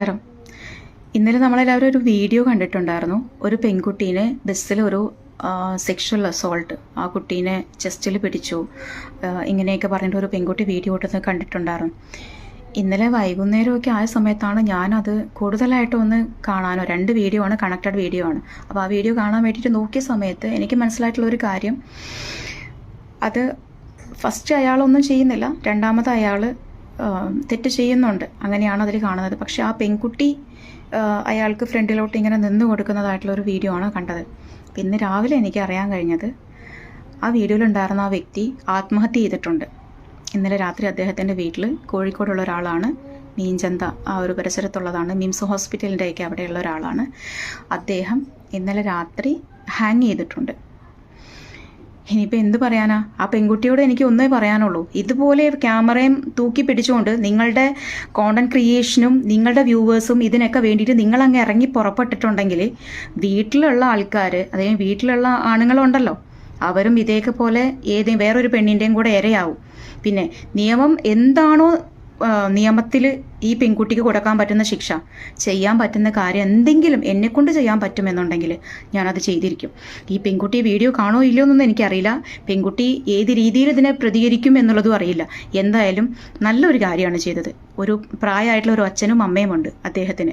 നമസ്കാരം. ഇന്നലെ നമ്മളെല്ലാവരും ഒരു വീഡിയോ കണ്ടിട്ടുണ്ടായിരുന്നു. ഒരു പെൺകുട്ടീനെ ബസ്സിൽ ഒരു സെക്ഷൽ അസോൾട്ട് ആ കുട്ടീനെ ചെസ്റ്റിൽ പിടിച്ചു. ഇങ്ങനെയൊക്കെ പറഞ്ഞിട്ട് ഒരു പെൺകുട്ടി വീഡിയോ ഇട്ടത് കണ്ടിട്ടുണ്ടായിരുന്നു. ഇന്നലെ വൈകുന്നേരമൊക്കെ ആയ സമയത്താണ് ഞാനത് കൂടുതലായിട്ട് ഒന്ന് കാണാനോ രണ്ട് വീഡിയോ ആണ് കണക്റ്റഡ് വീഡിയോ ആണ്. അപ്പോൾ ആ വീഡിയോ കാണാൻ വേണ്ടിയിട്ട് നോക്കിയ സമയത്ത് എനിക്ക് മനസ്സിലായിട്ടുള്ള ഒരു കാര്യം. അത് ഫസ്റ്റ് അയാളൊന്നും ചെയ്യുന്നില്ല. രണ്ടാമത് അയാൾ തെറ്റ് ചെയ്യുന്നുണ്ട്. അങ്ങനെയാണ് അതിൽ കാണുന്നത്. പക്ഷെ ആ പെൺകുട്ടി അയാൾക്ക് ഫ്രണ്ടിലോട്ട് ഇങ്ങനെ നിന്ന് കൊടുക്കുന്നതായിട്ടുള്ള ഒരു വീഡിയോ ആണ് കണ്ടത്. പിന്നെ രാവിലെ എനിക്ക് അറിയാൻ കഴിഞ്ഞത് ആ വീഡിയോയിലുണ്ടായിരുന്ന ആ വ്യക്തി ആത്മഹത്യ ചെയ്തിട്ടുണ്ട്. ഇന്നലെ രാത്രി അദ്ദേഹത്തിന്റെ വീട്ടിൽ കോഴിക്കോടുള്ള ഒരാളാണ്. മീൻചന്ത ആ ഒരു പരിസരത്തുള്ളതാണ്. മിംസ് ഹോസ്പിറ്റലിന്റെയൊക്കെ അവിടെയുള്ള ഒരാളാണ്. അദ്ദേഹം ഇന്നലെ രാത്രി ഹാങ് ചെയ്തിട്ടുണ്ട്. ഇനിയിപ്പോൾ എന്ത് പറയാനാ? ആ പെൺകുട്ടിയോട് എനിക്ക് ഒന്നേ പറയാനുള്ളൂ. ഇതുപോലെ ക്യാമറയും തൂക്കി പിടിച്ചുകൊണ്ട് നിങ്ങളുടെ കോണ്ടന്റ് ക്രിയേഷനും നിങ്ങളുടെ വ്യൂവേഴ്സും ഇതിനൊക്കെ വേണ്ടിയിട്ട് നിങ്ങൾ അങ്ങ് ഇറങ്ങി പുറപ്പെട്ടിട്ടുണ്ടെങ്കിൽ വീട്ടിലുള്ള ആൾക്കാർ അതായത് വീട്ടിലുള്ള ആണുങ്ങളുണ്ടല്ലോ അവരും ഇതേക്കെ പോലെ ഏത് വേറൊരു പെണ്ണിന്റെയും കൂടെ ഇരയാവും. പിന്നെ നിയമം എന്താണോ നിയമത്തിൽ ഈ പെൺകുട്ടിക്ക് കൊടുക്കാൻ പറ്റുന്ന ശിക്ഷ ചെയ്യാൻ പറ്റുന്ന കാര്യം എന്തെങ്കിലും എന്നെക്കൊണ്ട് ചെയ്യാൻ പറ്റുമെന്നുണ്ടെങ്കിൽ ഞാനത് ചെയ്തിരിക്കും. ഈ പെൺകുട്ടി വീഡിയോ കാണോ ഇല്ലയോ എന്നൊന്നും എനിക്കറിയില്ല. പെൺകുട്ടി ഏത് രീതിയിൽ ഇതിനെ പ്രതികരിക്കും എന്നുള്ളതും അറിയില്ല. എന്തായാലും നല്ലൊരു കാര്യമാണ് ചെയ്തത്. ഒരു പ്രായമായിട്ടുള്ള ഒരു അച്ഛനും അമ്മയും ഉണ്ട് അദ്ദേഹത്തിന്.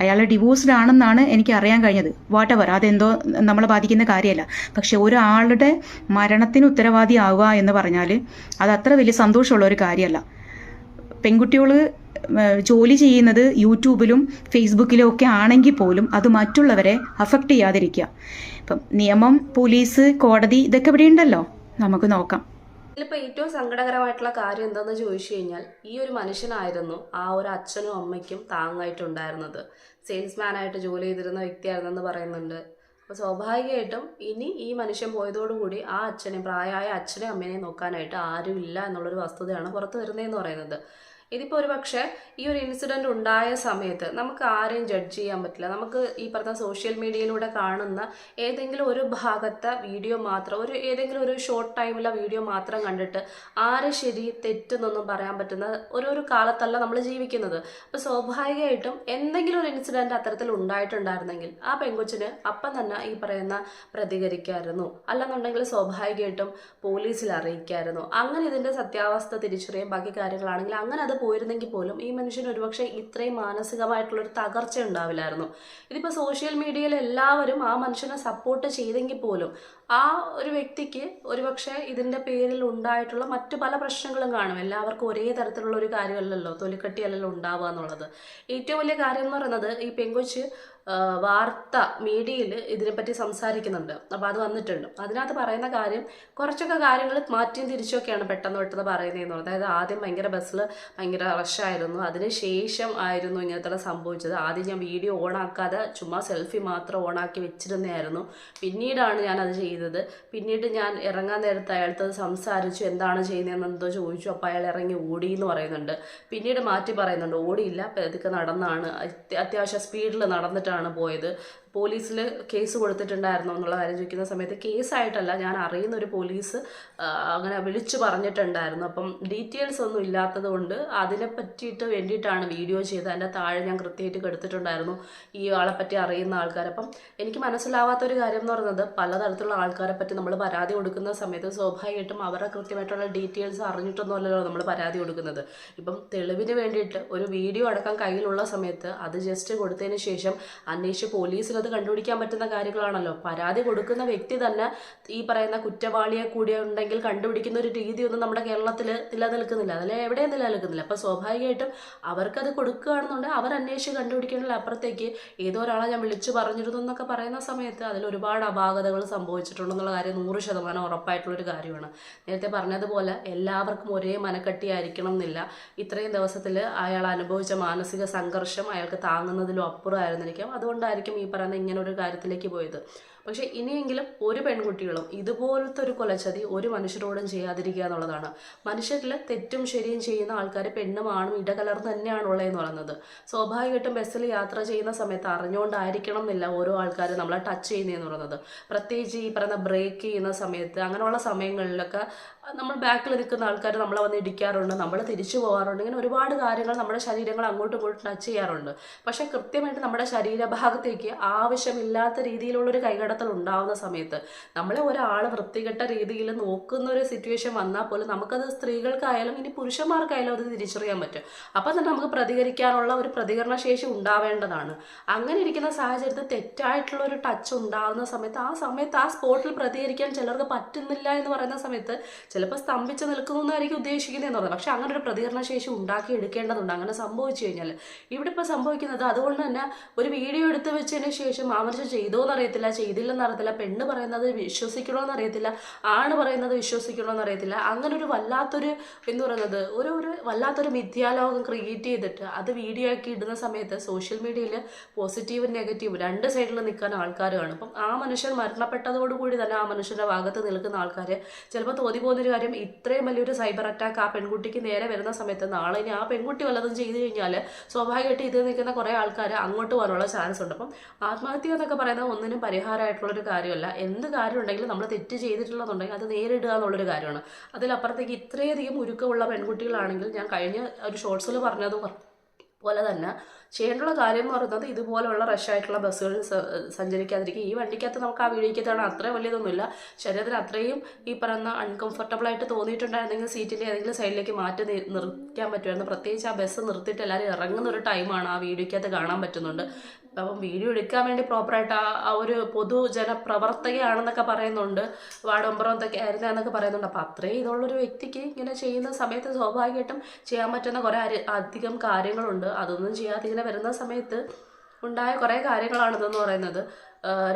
അയാൾ ഡിവോഴ്സ്ഡ് ആണെന്നാണ് എനിക്ക് അറിയാൻ കഴിഞ്ഞത്. വാട്ട് എവർ അതെന്തോ നമ്മളെ ബാധിക്കുന്ന കാര്യമല്ല. പക്ഷെ ഒരാളുടെ മരണത്തിന് ഉത്തരവാദി ആവുക എന്ന് പറഞ്ഞാൽ അത് അത്ര വലിയ സന്തോഷമുള്ള ഒരു കാര്യമല്ല. പെൺകുട്ടികൾ ജോലി ചെയ്യുന്നത് യൂട്യൂബിലും ഫേസ്ബുക്കിലും ഒക്കെ ആണെങ്കിൽ പോലും അത് മറ്റുള്ളവരെ അഫക്റ്റ് ചെയ്യാതിരിക്കുക. ഇപ്പം നിയമം പോലീസ് കോടതി ഇതൊക്കെ ഇവിടെ ഉണ്ടല്ലോ. നമുക്ക് നോക്കാം. ഇതിലിപ്പോൾ ഏറ്റവും സങ്കടകരമായിട്ടുള്ള കാര്യം എന്താണെന്ന് ചോദിച്ചു കഴിഞ്ഞാൽ ഈ ഒരു മനുഷ്യനായിരുന്നു ആ ഒരു അച്ഛനും അമ്മയ്ക്കും താങ്ങായിട്ടുണ്ടായിരുന്നത്. സെയിൽസ്മാനായിട്ട് ജോലി ചെയ്തിരുന്ന വ്യക്തിയായിരുന്നെന്ന് പറയുന്നുണ്ട്. അപ്പോൾ സ്വാഭാവികമായിട്ടും ഇനി ഈ മനുഷ്യൻ പോയതോടുകൂടി ആ അച്ഛനെ പ്രായമായ അച്ഛനെ അമ്മേനെയും നോക്കാനായിട്ട് ആരുമില്ല എന്നുള്ളൊരു വസ്തുതയാണ് പുറത്തു വരുന്നതെന്ന് പറയുന്നത്. ഇതിപ്പോൾ ഒരു പക്ഷേ ഈ ഒരു ഇൻസിഡന്റ് ഉണ്ടായ സമയത്ത് നമുക്ക് ആരെയും ജഡ്ജ് ചെയ്യാൻ പറ്റില്ല. നമുക്ക് ഈ പറഞ്ഞ സോഷ്യൽ മീഡിയയിലൂടെ കാണുന്ന ഏതെങ്കിലും ഒരു ഭാഗത്തെ വീഡിയോ മാത്രം ഒരു ഏതെങ്കിലും ഒരു ഷോർട്ട് ടൈമിലെ വീഡിയോ മാത്രം കണ്ടിട്ട് ആര് ശരി തെറ്റെന്നൊന്നും പറയാൻ പറ്റുന്ന ഒരു ഒരു കാലത്തല്ല നമ്മൾ ജീവിക്കുന്നത്. അപ്പോൾ സ്വാഭാവികമായിട്ടും എന്തെങ്കിലും ഒരു ഇൻസിഡന്റ് അത്തരത്തിൽ ഉണ്ടായിട്ടുണ്ടായിരുന്നെങ്കിൽ ആ പെങ്കൊച്ചിന് അപ്പം തന്നെ ഈ പറയുന്ന പ്രതികരിക്കായിരുന്നു. അല്ലെന്നുണ്ടെങ്കിൽ സ്വാഭാവികമായിട്ടും പോലീസിൽ അറിയിക്കായിരുന്നു. അങ്ങനെ ഇതിന്റെ സത്യാവസ്ഥ തിരിച്ചറിയാൻ ബാക്കി കാര്യങ്ങളാണെങ്കിൽ അങ്ങനെ അത് പോയിരുന്നെങ്കിൽ പോലും ഈ മനുഷ്യന് ഒരുപക്ഷെ ഇത്രയും മാനസികമായിട്ടുള്ളൊരു തകർച്ച ഉണ്ടാവില്ലായിരുന്നു. ഇതിപ്പോൾ സോഷ്യൽ മീഡിയയിൽ എല്ലാവരും ആ മനുഷ്യനെ സപ്പോർട്ട് ചെയ്തെങ്കിൽ പോലും ആ ഒരു വ്യക്തിക്ക് ഒരുപക്ഷെ ഇതിന്റെ പേരിൽ ഉണ്ടായിട്ടുള്ള മറ്റു പല പ്രശ്നങ്ങളും കാണും. എല്ലാവർക്കും ഒരേ തരത്തിലുള്ള ഒരു കാര്യമല്ലല്ലോ തൊലിക്കട്ടിയല്ലല്ലോ ഉണ്ടാവുക എന്നുള്ളത്. ഏറ്റവും വലിയ കാര്യം എന്ന് പറയുന്നത് ഈ പെങ്കൊച്ച് വാർത്ത മീഡിയയിൽ ഇതിനെപ്പറ്റി സംസാരിക്കുന്നുണ്ട്. അപ്പോൾ അത് വന്നിട്ടുണ്ട്. അതിനകത്ത് പറയുന്ന കാര്യം കുറച്ചൊക്കെ കാര്യങ്ങൾ മാറ്റിയും തിരിച്ചൊക്കെയാണ് പെട്ടെന്ന് പെട്ടെന്ന് പറയുന്നതെന്ന് അതായത് ആദ്യം ഭയങ്കര ബസ്സിൽ ഭയങ്കര റഷായിരുന്നു അതിന് ശേഷം ആയിരുന്നു ഇങ്ങനത്തെ സംഭവിച്ചത്. ആദ്യം ഞാൻ വീഡിയോ ഓണാക്കാതെ ചുമ്മാ സെൽഫി മാത്രം ഓണാക്കി വെച്ചിരുന്നതായിരുന്നു. പിന്നീടാണ് ഞാൻ അത് ചെയ്തത്. പിന്നീട് ഞാൻ ഇറങ്ങാൻ നേരത്ത് അയാളത്ത് സംസാരിച്ചു. എന്താണ് ചെയ്യുന്നതെന്ന് എന്തോ ചോദിച്ചു. അപ്പോൾ അയാൾ ഇറങ്ങി ഓടി എന്ന് പറയുന്നുണ്ട്. പിന്നീട് മാറ്റി പറയുന്നുണ്ട്. ഓടിയില്ല. പതുക്കെ നടന്നാണ്. അത്യ- അത്യാവശ്യം സ്പീഡിൽ നടന്നിട്ടാണ് പോയത്. പോലീസിൽ കേസ് കൊടുത്തിട്ടുണ്ടായിരുന്നോ എന്നുള്ള കാര്യം ചോദിക്കുന്ന സമയത്ത് കേസായിട്ടല്ല. ഞാൻ അറിയുന്ന ഒരു പോലീസ് അങ്ങനെ വിളിച്ചു പറഞ്ഞിട്ടുണ്ടായിരുന്നു. അപ്പം ഡീറ്റെയിൽസ് ഒന്നും ഇല്ലാത്തത് കൊണ്ട് അതിനെ പറ്റിയിട്ട് വേണ്ടിയിട്ടാണ് വീഡിയോ ചെയ്തത്. അതിന്റെ താഴെ ഞാൻ കൃത്യമായിട്ട് കെടുത്തിട്ടുണ്ടായിരുന്നു ഈ ആളെ പറ്റി അറിയുന്ന ആൾക്കാർ അപ്പം എനിക്ക് മനസ്സിലാവാത്ത ഒരു കാര്യം എന്ന് പറയുന്നത് പലതരത്തിലുള്ള ആൾക്കാരെ പറ്റി നമ്മൾ പരാതി കൊടുക്കുന്ന സമയത്ത് സ്വാഭാവികമായിട്ടും അവരുടെ കൃത്യമായിട്ടുള്ള ഡീറ്റെയിൽസ് അറിഞ്ഞിട്ടൊന്നുമല്ലല്ലോ നമ്മൾ പരാതി കൊടുക്കുന്നത്. ഇപ്പം തെളിവിന് വേണ്ടിയിട്ട് ഒരു വീഡിയോ അടക്കം കയ്യിലുള്ള സമയത്ത് അത് ജസ്റ്റ് കൊടുത്തതിന് ശേഷം അന്വേഷിച്ച് പോലീസിൽ അത് കണ്ടുപിടിക്കാൻ പറ്റുന്ന കാര്യങ്ങളാണല്ലോ. പരാതി കൊടുക്കുന്ന വ്യക്തി തന്നെ ഈ പറയുന്ന കുറ്റവാളിയെ കൂടി ഉണ്ടെങ്കിൽ കണ്ടുപിടിക്കുന്ന ഒരു രീതിയൊന്നും നമ്മുടെ കേരളത്തിൽ നിലനിൽക്കുന്നില്ല. അതിൽ എവിടെയും നിലനിൽക്കുന്നില്ല. അപ്പോൾ സ്വാഭാവികമായിട്ടും അവർക്കത് കൊടുക്കുകയാണെന്നുണ്ടെങ്കിൽ അവർ അന്വേഷിച്ച് കണ്ടുപിടിക്കേണ്ട അപ്പുറത്തേക്ക് ഏതോ ഒരാളെ ഞാൻ വിളിച്ചു പറഞ്ഞിരുന്നു എന്നൊക്കെ പറയുന്ന സമയത്ത് അതിൽ ഒരുപാട് അപാകതകൾ സംഭവിച്ചിട്ടുണ്ടെന്നുള്ള കാര്യം നൂറ് ശതമാനം ഉറപ്പായിട്ടുള്ളൊരു കാര്യമാണ്. നേരത്തെ പറഞ്ഞതുപോലെ എല്ലാവർക്കും ഒരേ മനക്കെട്ടിയായിരിക്കണം എന്നില്ല. ഇത്രയും ദിവസത്തിൽ അയാൾ അനുഭവിച്ച മാനസിക സംഘർഷം അയാൾക്ക് താങ്ങുന്നതിലും അപ്പുറമായിരുന്നിരിക്കാം. അതുകൊണ്ടായിരിക്കും ഈ പറയുന്ന ഇങ്ങനെ ഒരു കാര്യത്തിലേക്ക് പോയത്. പക്ഷെ ഇനിയെങ്കിലും ഒരു പെൺകുട്ടികളും ഇതുപോലത്തെ ഒരു കൊലച്ചതി ഒരു മനുഷ്യരോടും ചെയ്യാതിരിക്കുക എന്നുള്ളതാണ്. മനുഷ്യരിൽ തെറ്റും ശരിയും ചെയ്യുന്ന ആൾക്കാർ പെണ്ണും ആണും ഇടകലർന്ന് തന്നെയാണ് ഉള്ളതെന്ന് പറയുന്നത്. സ്വാഭാവികമായിട്ടും ബസ്സിൽ യാത്ര ചെയ്യുന്ന സമയത്ത് അറിഞ്ഞുകൊണ്ടായിരിക്കണം എന്നില്ല ഓരോ ആൾക്കാർ നമ്മളെ ടച്ച് ചെയ്യുന്നതെന്ന് പറയുന്നത്. പ്രത്യേകിച്ച് ഈ പറയുന്ന ബ്രേക്ക് ചെയ്യുന്ന സമയത്ത് അങ്ങനെയുള്ള സമയങ്ങളിലൊക്കെ നമ്മൾ ബാക്കിൽ നിൽക്കുന്ന ആൾക്കാർ നമ്മളെ വന്ന് ഇടിക്കാറുണ്ട് നമ്മൾ തിരിച്ചു പോകാറുണ്ട് ഇങ്ങനെ ഒരുപാട് കാര്യങ്ങൾ നമ്മുടെ ശരീരങ്ങൾ അങ്ങോട്ടും ഇങ്ങോട്ടും ടച്ച് ചെയ്യാറുണ്ട്. പക്ഷേ കൃത്യമായിട്ട് നമ്മുടെ ശരീരഭാഗത്തേക്ക് ആവശ്യമില്ലാത്ത രീതിയിലുള്ളൊരു കൈകടത്തൽ ഉണ്ടാവുന്ന സമയത്ത് നമ്മളെ ഒരാൾ വൃത്തികെട്ട രീതിയിൽ നോക്കുന്ന ഒരു സിറ്റുവേഷൻ വന്നാൽ പോലും നമുക്കത് സ്ത്രീകൾക്കായാലും ഇനി പുരുഷന്മാർക്കായാലും അത് തിരിച്ചറിയാൻ പറ്റും. അപ്പം തന്നെ നമുക്ക് പ്രതികരിക്കാനുള്ള ഒരു പ്രതികരണ ശേഷി ഉണ്ടാവേണ്ടതാണ്. അങ്ങനെ ഇരിക്കുന്ന സാഹചര്യത്തിൽ തെറ്റായിട്ടുള്ള ഒരു ടച്ച് ഉണ്ടാകുന്ന സമയത്ത് ആ സമയത്ത് ആ സ്പോട്ടിൽ പ്രതികരിക്കാൻ ചിലർക്ക് പറ്റുന്നില്ല എന്ന് പറയുന്ന സമയത്ത് ചിലപ്പോൾ സ്തംഭിച്ച് നിൽക്കുന്നു എന്നായിരിക്കും ഉദ്ദേശിക്കുന്നതെന്ന് പറയുന്നത് പക്ഷെ അങ്ങനെ ഒരു പ്രതികരണ ശേഷി ഉണ്ടാക്കി എടുക്കേണ്ടതുണ്ട്. അങ്ങനെ സംഭവിച്ചു കഴിഞ്ഞാൽ ഇവിടെ ഇപ്പോൾ സംഭവിക്കുന്നത് അതുകൊണ്ട് തന്നെ ഒരു വീഡിയോ എടുത്ത് വെച്ചതിന് ശേഷം ആ മനുഷ്യൻ എന്നറിയത്തില്ല അറിയത്തില്ല. ചെയ്തില്ലെന്ന് അറിയത്തില്ല പെണ്ണ് പറയുന്നത് വിശ്വസിക്കണമെന്ന് അറിയത്തില്ല. ആണ് പറയുന്നത് വിശ്വസിക്കണമെന്ന് അറിയത്തില്ല. അങ്ങനെ ഒരു വല്ലാത്തൊരു എന്ന് പറയുന്നത്? ഒരു ഒരു വല്ലാത്തൊരു മിഥ്യാലോകം ക്രിയേറ്റ് ചെയ്തിട്ട് അത് വീഡിയോ ആക്കി ഇടുന്ന സമയത്ത് സോഷ്യൽ മീഡിയയിൽ പോസിറ്റീവ് നെഗറ്റീവ് രണ്ട് സൈഡിൽ നിൽക്കാൻ ആൾക്കാർ കാണും അപ്പം ആ മനുഷ്യൻ മരണപ്പെട്ടതോടുകൂടി തന്നെ ആ മനുഷ്യന്റെ ഭാഗത്ത് നിൽക്കുന്ന ആൾക്കാർ ചിലപ്പോൾ തോന്നി പോകുന്നൊരു കാര്യം ഇത്രയും വലിയൊരു സൈബർ അറ്റാക്ക് ആ പെൺകുട്ടിക്ക് നേരെ വരുന്ന സമയത്ത് നാളെ ഇനി ആ പെൺകുട്ടി വല്ലതും ചെയ്തു കഴിഞ്ഞാൽ സ്വാഭാവികമായിട്ട് ഇത് നിൽക്കുന്ന കുറേ ആൾക്കാർ അങ്ങോട്ട് പോകാനുള്ള ചാൻസ് ഉണ്ട്. അപ്പം ആത്മഹത്യ എന്നൊക്കെ പറയുന്നത് ഒന്നിനും പരിഹാരമായിട്ടുള്ളൊരു കാര്യമല്ല. എന്ത് കാര്യം ഉണ്ടെങ്കിലും നമ്മൾ തെറ്റ് ചെയ്തിട്ടുള്ളതുണ്ടെങ്കിൽ അത് നേരിടുക എന്നുള്ളൊരു കാര്യമാണ്. അതിലപ്പുറത്തേക്ക് ഇത്രയധികം ഉരുക്കമുള്ള പെൺകുട്ടികളാണെങ്കിൽ ഞാൻ കഴിഞ്ഞ ഒരു ഷോർട്സിൽ പറഞ്ഞത് പോലെ തന്നെ ചെയ്യേണ്ടുള്ള കാര്യം എന്ന് പറയുന്നത് ഇതുപോലെയുള്ള റഷായിട്ടുള്ള ബസ്സുകളിൽ ബസ്സുകൾ സഞ്ചരിക്കാതിരിക്കുക. ഈ വണ്ടിക്കകത്ത് നമുക്ക് ആ വീടിക്കകത്താണ് അത്ര വലിയതൊന്നുമില്ല. ശരീരത്തിന് അത്രയും ഈ പറയുന്ന അൺകംഫർട്ടബിൾ ആയിട്ട് തോന്നിയിട്ടുണ്ടായിരുന്നെങ്കിൽ സീറ്റിന്റെ ഏതെങ്കിലും സൈഡിലേക്ക് മാറ്റി നിർത്താൻ പറ്റുമായിരുന്നു. പ്രത്യേകിച്ച് ആ ബസ് നിർത്തിയിട്ട് എല്ലാവരും ഇറങ്ങുന്ന ഒരു ടൈമാണ് ആ വീഡിയോക്കകത്ത് കാണാൻ പറ്റുന്നുണ്ട്. അപ്പം വീഡിയോ എടുക്കാൻ വേണ്ടി പ്രോപ്പറായിട്ട് ആ ആ ഒരു പൊതുജന പ്രവർത്തകയാണെന്നൊക്കെ പറയുന്നുണ്ട്. വാർഡ് മെമ്പറോ എന്തൊക്കെ ആയിരുന്നു എന്നൊക്കെ പറയുന്നുണ്ട്. അപ്പം അത്രയും ഇതുള്ളൊരു വ്യക്തിക്ക് ഇങ്ങനെ ചെയ്യുന്ന സമയത്ത് സ്വാഭാവികമായിട്ടും ചെയ്യാൻ പറ്റുന്ന കുറേ അധികം കാര്യങ്ങളുണ്ട്. അതൊന്നും ചെയ്യാതെ ഇങ്ങനെ വരുന്ന സമയത്ത് ഉണ്ടായ കുറേ കാര്യങ്ങളാണിതെന്ന് പറയുന്നത്.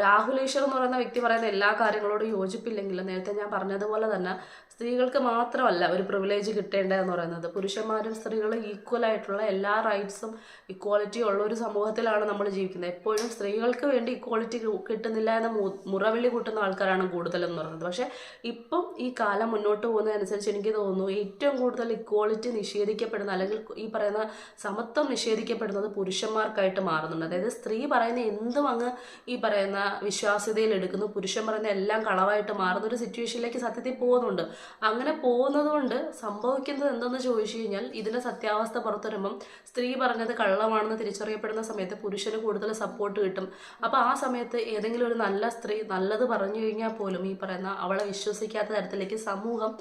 രാഹുൽ ഈശ്വർ എന്ന് പറയുന്ന വ്യക്തി പറയുന്ന എല്ലാ കാര്യങ്ങളോടും യോജിപ്പില്ലെങ്കിലും നേരത്തെ ഞാൻ പറഞ്ഞതുപോലെ തന്നെ സ്ത്രീകൾക്ക് മാത്രമല്ല ഒരു പ്രിവിലേജ് കിട്ടേണ്ടതെന്ന് പറയുന്നത്. പുരുഷന്മാരും സ്ത്രീകളും ഈക്വൽ ആയിട്ടുള്ള എല്ലാ റൈറ്റ്സും ഇക്വാളിറ്റി ഉള്ള ഒരു സമൂഹത്തിലാണ് നമ്മൾ ജീവിക്കുന്നത്. എപ്പോഴും സ്ത്രീകൾക്ക് വേണ്ടി ഇക്വാളിറ്റി കിട്ടുന്നില്ല എന്ന മുറവിളി കൂട്ടുന്ന ആൾക്കാരാണ് കൂടുതലെന്ന് പറയുന്നത്. പക്ഷേ ഇപ്പം ഈ കാലം മുന്നോട്ട് പോകുന്നതനുസരിച്ച് എനിക്ക് തോന്നുന്നു ഏറ്റവും കൂടുതൽ ഇക്വാളിറ്റി നിഷേധിക്കപ്പെടുന്ന അല്ലെങ്കിൽ ഈ പറയുന്ന സമത്വം നിഷേധിക്കപ്പെടുന്നത് പുരുഷന്മാർക്കായിട്ട് മാറുന്നുണ്ട്. അതായത് സ്ത്രീ പറയുന്ന എന്തും അങ്ങ് ഈ പറയുന്ന വിശ്വാസ്യതയിൽ എടുക്കുന്നു പുരുഷൻ പറയുന്ന എല്ലാം കളവായിട്ട് മാറുന്ന ഒരു സിറ്റുവേഷനിലേക്ക് സത്യത്തിൽ പോകുന്നുണ്ട്. അങ്ങനെ പോകുന്നത് കൊണ്ട് സംഭവിക്കുന്നത് എന്തെന്ന് ചോദിച്ചു കഴിഞ്ഞാൽ ഇതിന്റെ സത്യാവസ്ഥ പുറത്തു വരുമ്പം സ്ത്രീ പറഞ്ഞത് കള്ളമാണെന്ന് തിരിച്ചറിയപ്പെടുന്ന സമയത്ത് പുരുഷന് കൂടുതൽ സപ്പോർട്ട് കിട്ടും. അപ്പോൾ ആ സമയത്ത് ഏതെങ്കിലും ഒരു നല്ല സ്ത്രീ നല്ലത് പറഞ്ഞു കഴിഞ്ഞാൽ പോലും ഈ പറയുന്ന അവളെ വിശ്വസിക്കാത്ത തരത്തിലേക്ക് സമൂഹം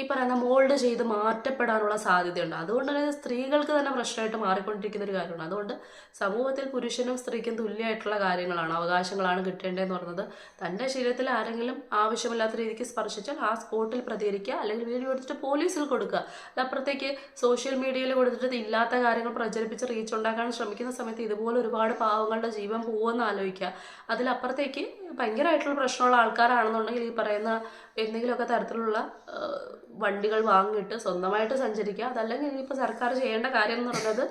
ഈ പറയുന്ന മോൾഡ് ചെയ്ത് മാറ്റപ്പെടാനുള്ള സാധ്യതയുണ്ട്. അതുകൊണ്ട് തന്നെ സ്ത്രീകൾക്ക് തന്നെ പ്രശ്നമായിട്ട് മാറിക്കൊണ്ടിരിക്കുന്ന ഒരു കാര്യമാണ്. അതുകൊണ്ട് സമൂഹത്തിൽ പുരുഷനും സ്ത്രീക്കും തുല്യമായിട്ടുള്ള കാര്യങ്ങളാണ് അവകാശങ്ങളാണ് കിട്ടേണ്ടതെന്ന് പറഞ്ഞത് തന്റെ ശരീരത്തിൽ ആരെങ്കിലും ആവശ്യമില്ലാത്ത രീതിക്ക് സ്പർശിച്ചാൽ ആ സ്പോട്ടിൽ പ്രതികരിക്കുക അല്ലെങ്കിൽ വീഡിയോ എടുത്തിട്ട് പോലീസിൽ കൊടുക്കുക. അതപ്പുറത്തേക്ക് സോഷ്യൽ മീഡിയയിൽ കൊടുത്തിട്ട് ഇല്ലാത്ത കാര്യങ്ങൾ പ്രചരിപ്പിച്ച് റീച്ച് ഉണ്ടാക്കാൻ ശ്രമിക്കുന്ന സമയത്ത് ഇതുപോലെ ഒരുപാട് പാവങ്ങളുടെ ജീവൻ പോകുമെന്ന് ആലോചിക്കുക. അതിലപ്പുറത്തേക്ക് ഭയങ്കരമായിട്ടുള്ള പ്രശ്നമുള്ള ആൾക്കാരാണെന്നുണ്ടെങ്കിൽ ഈ പറയുന്ന എന്തെങ്കിലുമൊക്കെ തരത്തിലുള്ള വണ്ടികൾ വാങ്ങിയിട്ട് സ്വന്തമായിട്ട് സഞ്ചരിക്കുക. അതല്ലെങ്കിൽ ഇനിയിപ്പോൾ സർക്കാർ ചെയ്യേണ്ട കാര്യം എന്ന് പറയുന്നത്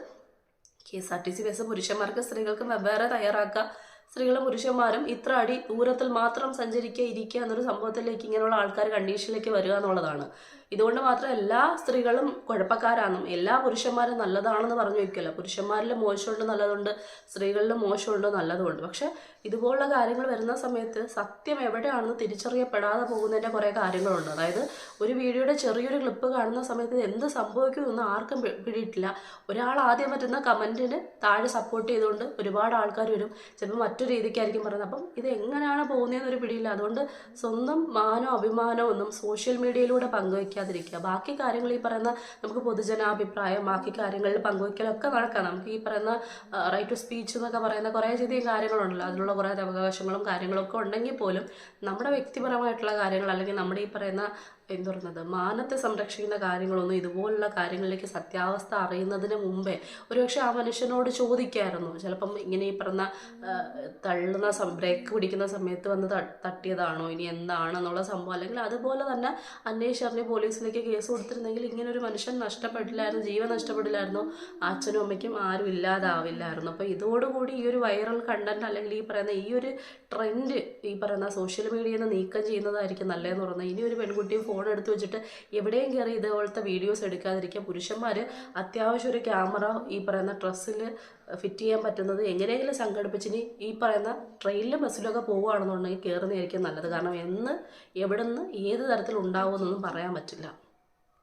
K S R T C bus പുരുഷന്മാർക്ക് സ്ത്രീകൾക്ക് വെവ്വേറെ തയ്യാറാക്കുക. സ്ത്രീകളും പുരുഷന്മാരും ഇത്ര അടി ദൂരത്തിൽ മാത്രം സഞ്ചരിക്കുക ഇരിക്കുക എന്നൊരു സംഭവത്തിലേക്ക് ഇങ്ങനെയുള്ള ആൾക്കാർ കണ്ടീഷനിലേക്ക് വരിക എന്നുള്ളതാണ്. ഇതുകൊണ്ട് മാത്രം എല്ലാ സ്ത്രീകളും കുഴപ്പക്കാരാണെന്നും എല്ലാ പുരുഷന്മാരും നല്ലതാണെന്ന് പറഞ്ഞു വയ്ക്കില്ല. പുരുഷന്മാരിൽ മോശമുണ്ട് നല്ലതുണ്ട് സ്ത്രീകളിൽ മോശമുണ്ട് നല്ലതുണ്ട് പക്ഷെ ഇതുപോലുള്ള കാര്യങ്ങൾ വരുന്ന സമയത്ത് സത്യം എവിടെയാണെന്ന് തിരിച്ചറിയപ്പെടാതെ പോകുന്നതിന്റെ കുറേ കാര്യങ്ങളുണ്ട്. അതായത് ഒരു വീഡിയോയുടെ ചെറിയൊരു ക്ലിപ്പ് കാണുന്ന സമയത്ത് എന്ത് സംഭവിക്കുമെന്ന് ആർക്കും പിടിയിട്ടില്ല. ഒരാൾ ആദ്യം പറ്റുന്ന കമന്റിന് താഴെ സപ്പോർട്ട് ചെയ്തുകൊണ്ട് ഒരുപാട് ആൾക്കാർ വരും. ചിലപ്പോൾ മറ്റൊരു രീതിക്കായിരിക്കും പറയുന്നത്. അപ്പം ഇത് എങ്ങനെയാണ് പോകുന്നതെന്നൊരു പിടിയില്ല. അതുകൊണ്ട് സ്വന്തം മാനോ അഭിമാനോ ഒന്നും സോഷ്യൽ മീഡിയയിലൂടെ പങ്കുവയ്ക്കാതിരിക്കുക ബാക്കി കാര്യങ്ങൾ ഈ പറയുന്ന നമുക്ക് പൊതുജനാഭിപ്രായം ബാക്കി കാര്യങ്ങളിൽ പങ്കുവയ്ക്കലൊക്കെ നടക്കാം നമുക്ക് ഈ പറയുന്ന റൈറ്റ് ടു സ്പീച്ച് എന്നൊക്കെ പറയുന്ന കുറേ അധികം കാര്യങ്ങളുണ്ടല്ലോ. അതിനുള്ള കുറേ അവകാശങ്ങളും കാര്യങ്ങളൊക്കെ ഉണ്ടെങ്കിൽ പോലും നമ്മുടെ വ്യക്തിപരമായിട്ടുള്ള കാര്യങ്ങൾ അല്ലെങ്കിൽ നമ്മുടെ ഈ പറയുന്ന എന്ത് പറയുന്നത് മാനത്തെ സംരക്ഷിക്കുന്ന കാര്യങ്ങളൊന്നും ഇതുപോലുള്ള കാര്യങ്ങളിലേക്ക് സത്യാവസ്ഥ അറിയുന്നതിന് മുമ്പേ ഒരുപക്ഷെ ആ മനുഷ്യനോട് ചോദിക്കായിരുന്നു. ചിലപ്പം ഇങ്ങനെ ഈ പറഞ്ഞ തള്ളുന്ന ബ്രേക്ക് പിടിക്കുന്ന സമയത്ത് വന്ന് തട്ടിയതാണോ ഇനി എന്താണെന്നുള്ള സംഭവം. അല്ലെങ്കിൽ അതുപോലെ തന്നെ അന്വേഷിച്ചറിഞ്ഞ് പോലീസിലേക്ക് കേസ് കൊടുത്തിരുന്നെങ്കിൽ ഇങ്ങനെ ഒരു മനുഷ്യൻ നഷ്ടപ്പെട്ടില്ലായിരുന്നു ജീവൻ നഷ്ടപ്പെടില്ലായിരുന്നു അച്ഛനും അമ്മയ്ക്കും ആരും ഇല്ലാതാവില്ലായിരുന്നു. അപ്പോൾ ഇതോടുകൂടി ഈ ഒരു വൈറൽ കണ്ടന്റ് അല്ലെങ്കിൽ ഈ പറയുന്ന ഈ ഒരു ട്രെൻഡ് ഈ പറയുന്ന സോഷ്യൽ മീഡിയയിൽ നിന്ന് നീക്കം ചെയ്യുന്നതായിരിക്കും നല്ലതെന്ന് പറയുന്നത്. ഇനി ഒരു പെൺകുട്ടിയും ഫോൺ എടുത്തു വെച്ചിട്ട് എവിടെയും കയറി ഇതുപോലത്തെ വീഡിയോസ് എടുക്കാതിരിക്കുക പുരുഷന്മാർ അത്യാവശ്യം ഒരു ക്യാമറ ഈ പറയുന്ന ഡ്രസ്സിൽ ഫിറ്റ് ചെയ്യാൻ പറ്റുന്നത് എങ്ങനെയെങ്കിലും സംഘടിപ്പിച്ചിനി ഈ പറയുന്ന ട്രെയിനിലും ബസ്സിലൊക്കെ പോവുകയാണെന്നുണ്ടെങ്കിൽ കയറുന്നതായിരിക്കും നല്ലത്. കാരണം എന്ന് എവിടെ നിന്ന് ഏത് തരത്തിൽ ഉണ്ടാവുമെന്നൊന്നും പറയാൻ പറ്റില്ല.